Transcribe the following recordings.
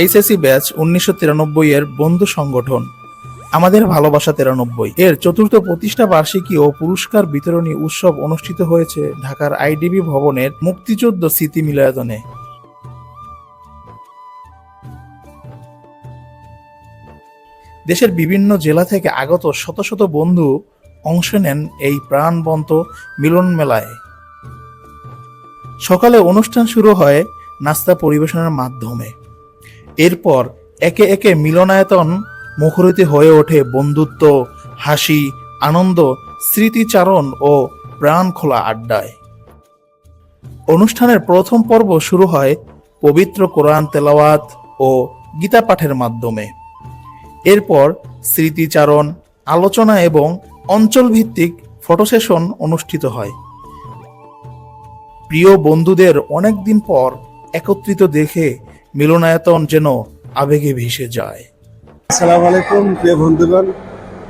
HSC batch উনিশশো তিরানব্বই এর বন্ধু সংগঠন। আমাদের ভালোবাসা তিরানব্বই। এর চতুর্থ প্রতিষ্ঠা বার্ষিকী ও পুরস্কার বিতরণী উৎসব অনুষ্ঠিত হয়েছে ঢাকার আইডিবি ভবনের মুক্তিযুদ্ধ স্মৃতি মিলায়তনে দেশের বিভিন্ন জেলা থেকে আগত শত শত বন্ধু অংশ নেন এই প্রাণবন্ত মিলন মেলায়। সকালে অনুষ্ঠান শুরু হয় নাস্তা পরিবেশনের মাধ্যমে। এরপর একে একে মিলনায়তন মুখরিত হয়ে ওঠে বন্ধুত্ব, হাসি, আনন্দ, স্মৃতিচারণ ও প্রাণ খোলা আড্ডায়। অনুষ্ঠানের প্রথম পর্ব শুরু হয় পবিত্র কোরআন তেলাওয়াত ও গীতা পাঠের মাধ্যমে। এরপর স্মৃতিচারণ, আলোচনা এবং অঞ্চলভিত্তিক ফটো সেশন অনুষ্ঠিত হয়। প্রিয় বন্ধুদের অনেক দিন পর একত্রিত দেখে মিলনায়তন যেন আবেগে ভেসে যায়। আসসালামু আলাইকুম, প্রিয় বন্ধুগণ।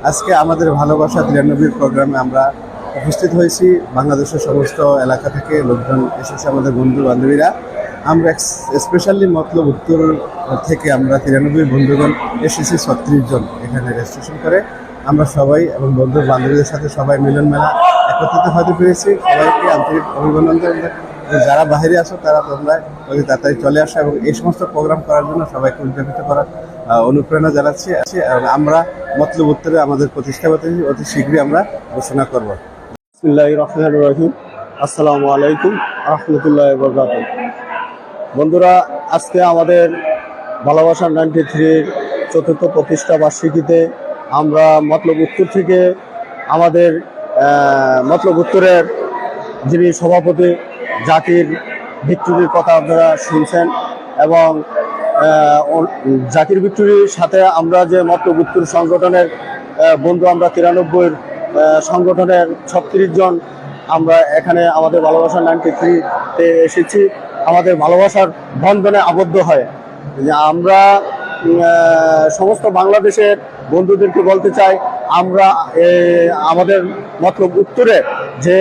আজকে আমাদের ভালোবাসা তিরানব্বই প্রোগ্রামে আমরা উপস্থিত হয়েছি। বাংলাদেশের সমস্ত এলাকা থেকে লোকজন এসেছে আমাদের বন্ধু বান্ধবীরা আমরা স্পেশালি মতলব উত্তর থেকে আমরা তিরানব্বই বন্ধুগণ এসেছি, ছত্রিশ জন এখানে রেজিস্ট্রেশন করে। আমরা সবাই এবং বন্ধু বান্ধবীদের সাথে সবাই মিলন মেলা একত্রিত হতে পেরেছি সবাইকে আন্তরিক অভিনন্দন যারা বাইরে আছো, তারা তোমরা অতি তাড়াতাড়ি চলে আসো এবং এই সমস্ত প্রোগ্রাম করার জন্য সবাইকে উদযাপিত করার অনুপ্রেরণা জানাচ্ছি। এবং আমরা মতলব উত্তরে আমাদের প্রতিষ্ঠা প্রতিষ্ঠাপতি অতি শীঘ্রই আমরা ঘোষণা করব। রহিম। আসসালামু আলাইকুম রহমতুল্লাহ বরকাত বন্ধুরা, আজকে আমাদের ভালোবাসা নাইনটি থ্রির চতুর্থ প্রতিষ্ঠা বার্ষিকীতে আমরা মতলব উত্তর থেকে আমাদের মতলব উত্তরের যিনি সভাপতি জাতির ভিক্টরির কথা আপনারা শুনছেন এবং জাতির ভিক্টরির সাথে আমরা যে মতলব উত্তর সংগঠনের বন্ধু আমরা তিরানব্বইয়ের সংগঠনের ছত্রিশ জন আমরা এখানে আমাদের ভালোবাসা নাইনটি থ্রিতে এসেছি। আমাদের ভালোবাসার বন্ধনে আবদ্ধ হয়। আমরা সমস্ত বাংলাদেশের বন্ধুদেরকে বলতে চাই, আমরা আমাদের মতলব উত্তরে যে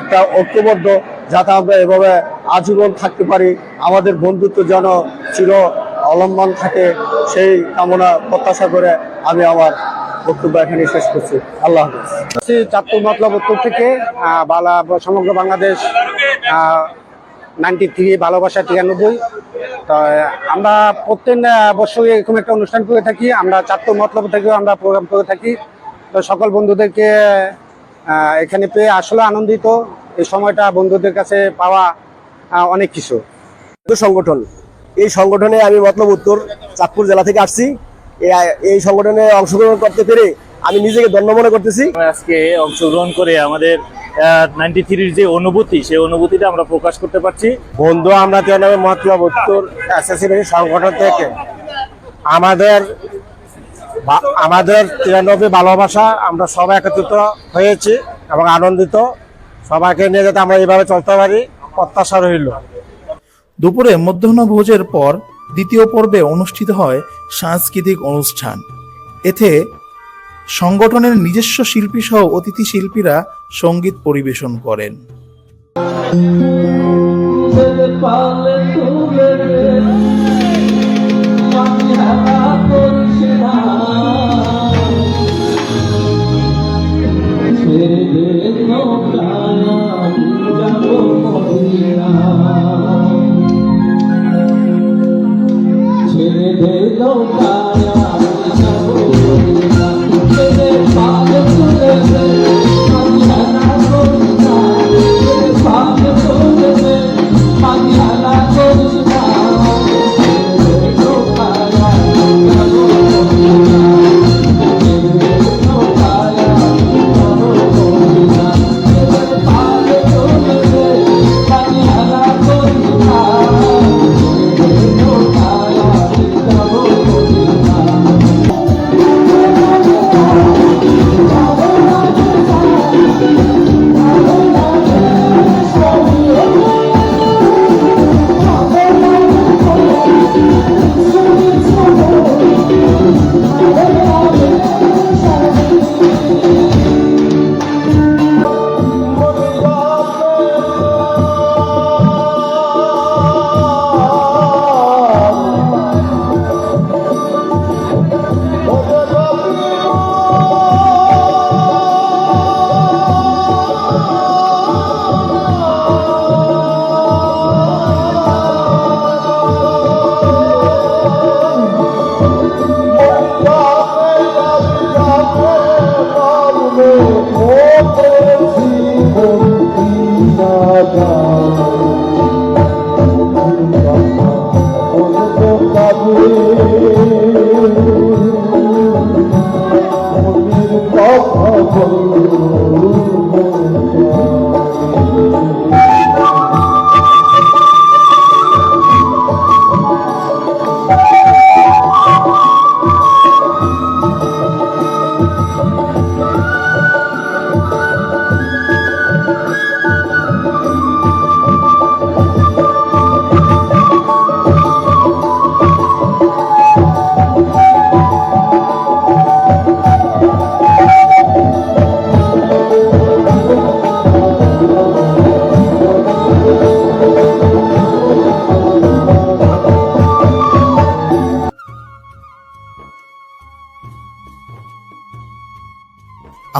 একটা ঐক্যবদ্ধ যাতে আমরা এভাবে আজীবন থাকতে পারি, আমাদের বন্ধুত্ব যেন চির অবলম্বন থাকে, সেই কামনা প্রত্যাশা করে আমি আমার বক্তব্য এখানে শেষ করছি। আল্লাহ হাফিজ। চাঁদপুর মতলব উত্তর থেকে বালা সমগ্র বাংলাদেশ নাইনটি থ্রি ভালোবাসা তিরানব্বই। তো আমরা প্রত্যেক বছরই এরকম একটা অনুষ্ঠান করে থাকি, আমরা চাঁদপুর মতলব থেকেও আমরা প্রোগ্রাম করে থাকি। তো সকল বন্ধুদেরকে এখানে পেয়ে আসলে আনন্দিত। এই সময়টা বন্ধুদের কাছে পাওয়া অনেক কিছু। সংগঠন। এই সংগঠনে আমি মতলব উত্তর চাঁদপুর জেলা থেকে আসছি। এই- এই সংগঠনে অংশগ্রহণ করতে পেরে আমি নিজেকে ধন্য মনে করতেছি। আজকে অংশগ্রহণ করে আমাদের নাইনটি থ্রির যে অনুভূতি সেই অনুভূতিটা আমরা প্রকাশ করতে পারছি। বন্ধু আমরা তিরানব্বই মতলব উত্তর সংগঠন থেকে। আমাদের আমাদের তিরানব্বই ভালোবাসা আমরা সবাই একত্রিত হয়েছি এবং আনন্দিত। সবাইকে নিয়ে যাতে আমরা এইভাবে চলতে পারি প্রত্যাশা রইল। দুপুরে মধ্যাহ্নভোজের পর দ্বিতীয় পর্বে অনুষ্ঠিত হয় সাংস্কৃতিক অনুষ্ঠান। এতে সংগঠনের নিজস্ব শিল্পী সহ অতিথি শিল্পীরা সংগীত পরিবেশন করেন। ছেড়ে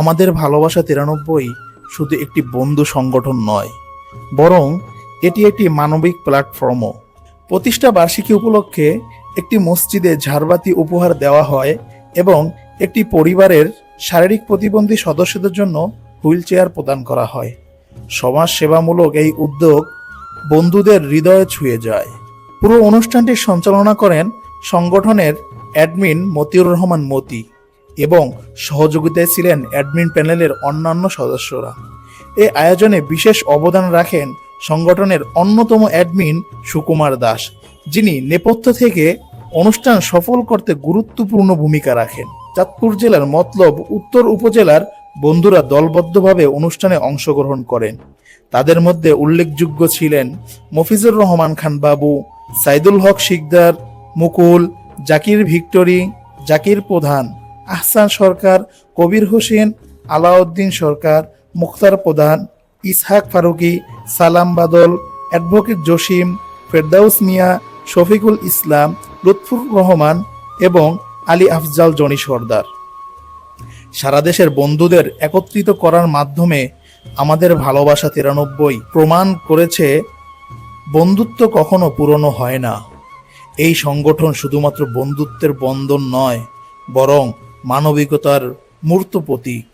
আমাদের ভালোবাসা তিরানব্বই শুধু একটি বন্ধু সংগঠন নয়, বরং এটি একটি মানবিক প্ল্যাটফর্মও। প্রতিষ্ঠা বার্ষিকী উপলক্ষে একটি মসজিদে ঝাড়বাতি উপহার দেওয়া হয় এবং একটি পরিবারের শারীরিক প্রতিবন্ধী সদস্যদের জন্য হুইল চেয়ার প্রদান করা হয়। সমাজ সেবামূলক এই উদ্যোগ বন্ধুদের হৃদয়ে ছুঁয়ে যায়। পুরো অনুষ্ঠানটি সঞ্চালনা করেন সংগঠনের অ্যাডমিন মতিউর রহমান মতি। এবং সহযোগিতায় ছিলেন অ্যাডমিন প্যানেলের অন্যান্য সদস্যরা। এ আয়োজনে বিশেষ অবদান রাখেন সংগঠনের অন্যতম অ্যাডমিন সুকুমার দাস, যিনি নেপথ্য থেকে অনুষ্ঠান সফল করতে গুরুত্বপূর্ণ ভূমিকা রাখেন। চাঁদপুর জেলার মতলব উত্তর উপজেলার বন্ধুরা দলবদ্ধভাবে অনুষ্ঠানে অংশগ্রহণ করেন। তাদের মধ্যে উল্লেখযোগ্য ছিলেন মফিজুর রহমান খান বাবু, সাইদুল হক শিকদার, মুকুল, জাকির ভিক্টরি, জাকির প্রধান আহসান সরকার, কবির হোসেন, আলাউদ্দিন সরকার, মুখতার প্রধান, ইসহাক ফারুকি, সালাম বাদল, অ্যাডভোকেট জসিম, ফেরদাউস মিয়া, শফিকুল ইসলাম, লুৎফুর রহমান এবং আলী আফজাল জনি সর্দার। সারা দেশের বন্ধুদের একত্রিত করার মাধ্যমে আমাদের ভালোবাসা তিরানব্বই প্রমাণ করেছে বন্ধুত্ব কখনো পুরনো হয় না। এই সংগঠন শুধুমাত্র বন্ধুত্বের বন্ধন নয়, বরং মানবিকতার মূর্ত প্রতীক।